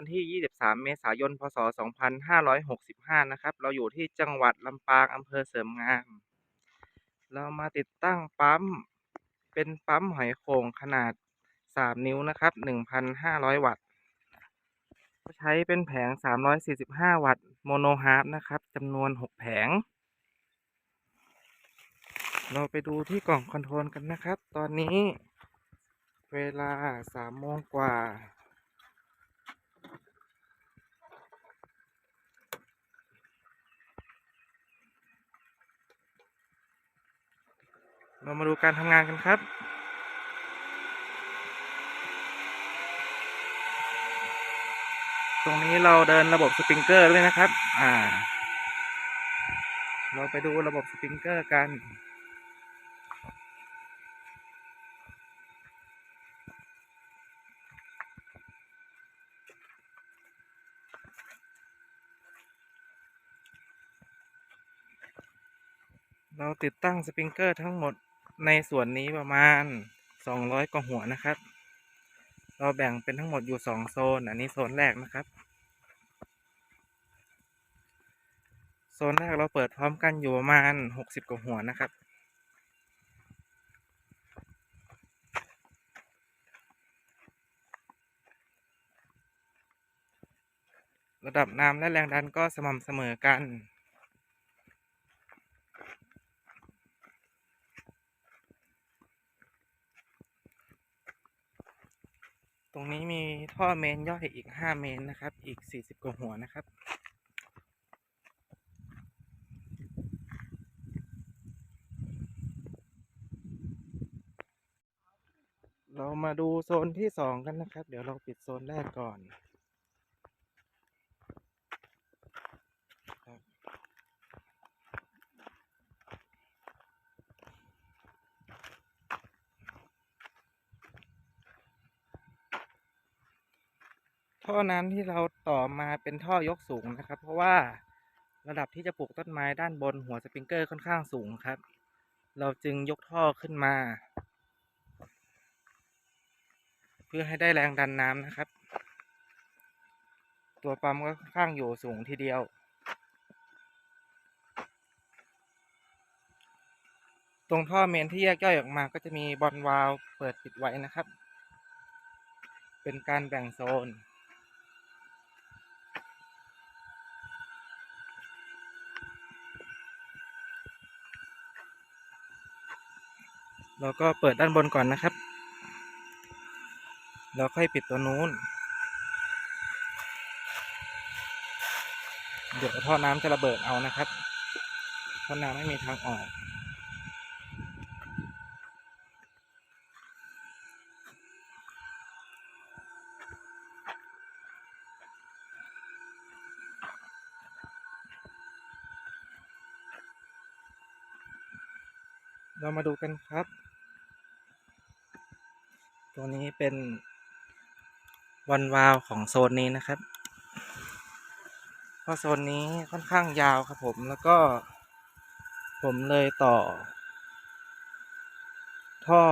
วันที่ 23 เมษายน พศ 2565 นะครับ เราอยู่ที่จังหวัดลำปางอำเภอเสริมงาม เรามาติดตั้งปั๊ม เป็นปั๊มหอยโข่งขนาด 3 นิ้วนะครับ 1,500 วัตต์ ใช้เป็นแผง 345 วัตต์โมโนฮาร์ฟนะครับจำนวน 6 แผง เราไปดูที่กล่องคอนโทรลกันนะครับ ตอนนี้เวลา3โมงกว่า เรามาดูการทำงานกันครับตรงนี้เราเดินระบบสปริงเกอร์ด้วยนะครับ อ่า เราไปดูระบบสปริงเกอร์กัน เราติดตั้งสปริงเกอร์ทั้งหมด ในส่วนนี้ประมาณ200กว่าหัวนะครับ เราแบ่งเป็นทั้งหมดอยู่2โซน อันนี้โซนแรกนะครับ โซนแรกเราเปิดพร้อมกันอยู่ประมาณ60กว่าหัวนะครับระดับน้ำและแรงดันก็สม่ำเสมอกัน รงนี้มีท่อเมนย่อยอีก5เมนนะครับ อีก40กว่าหัวนะครับ เรามาดูโซนที่2กันนะครับ เดี๋ยวเราปิดโซนแรกก่อน ท่อน้ำที่เราต่อมาเป็นท่อยกสูงนะครับ เพราะว่าระดับที่จะปลูกต้นไม้ด้านบนหัวสปริงเกอร์ค่อนข้างสูงครับ เราจึงยกท่อขึ้นมา เพื่อให้ได้แรงดันน้ำนะครับ ตัวปั๊มก็ค่อนข้างอยู่สูงทีเดียวตรงท่อเมนที่แยกย่อยออกมาก็จะมีบอลวาล์วเปิดปิดไว้นะครับ เป็นการแบ่งโซน เราก็เปิดด้านบนก่อนนะครับ แล้วค่อยปิดตัวนู้น เดี๋ยวท่อน้ำจะระเบิดเอานะครับท่อน้ำไม่มีทางออก เรามาดูกันครับ ตัวนี้เป็นวันวาล์วของโซนนี้นะครับ เพราะโซนนี้ค่อนข้างยาวครับผมแล้วก็ผมเลยต่อ ท่อ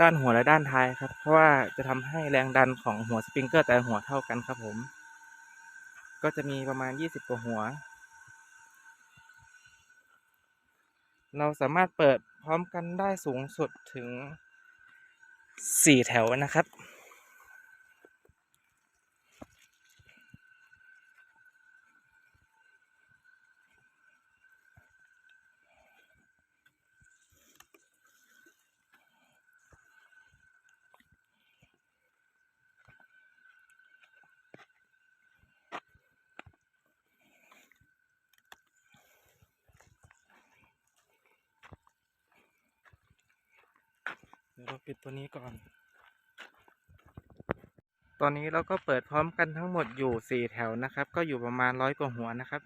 ด้านหัวและด้านท้ายครับ เพราะว่าจะทำให้แรงดันของหัวสปริงเกอร์แต่หัวเท่ากันครับผม ก็จะมีประมาณ 20 กว่าหัว เราสามารถเปิดพร้อมกันได้สูงสุดถึง สี่แถวนะครับ ดี๋ยวเราปิดตัวนี้ก่อน ตอนนี้เราก็เปิดพร้อมกันทั้งหมดอยู่ 4 แถวนะครับ ก็อยู่ประมาณร้อยกว่าหัวนะครับ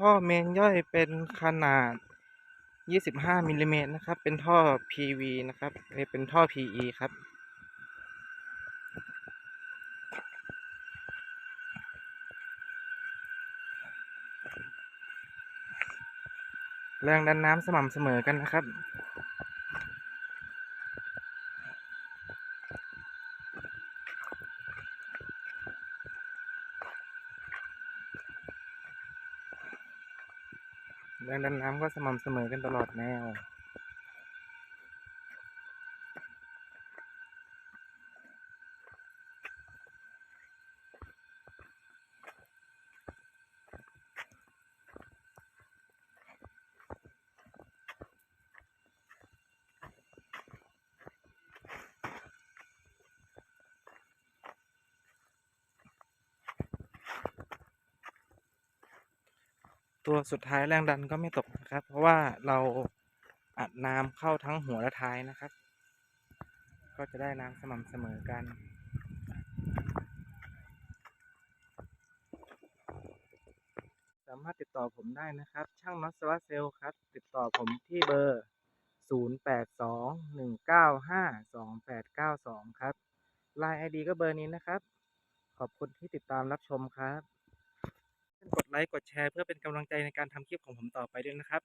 ท่อเมนย่อยเป็นขนาด 25มิลลิเมตรนะครับ เป็นท่อ PV นะครับเอ้ยเป็นท่อ PE ครับ แรงดันน้ำสม่ำเสมอกันนะครับ และดันน้ำก็สม่ำเสมอกันตลอดแนว ตัวสุดท้ายแรงดันก็ไม่ตกนะครับ เพราะว่าเราอัดน้ำเข้าทั้งหัวและท้ายนะครับ ก็จะได้น้ำสม่ำเสมอกันสามารถติดต่อผมได้นะครับ ช่างน็อตโซลาร์เซลครับ ติดต่อผมที่เบอร์ 0821952892 ครับไลน์ ID ก็เบอร์นี้นะครับ ขอบคุณที่ติดตามรับชมครับ ไลค์กดแชร์ เพื่อเป็นกำลังใจในการทำคลิปของผมต่อไปด้วยนะครับ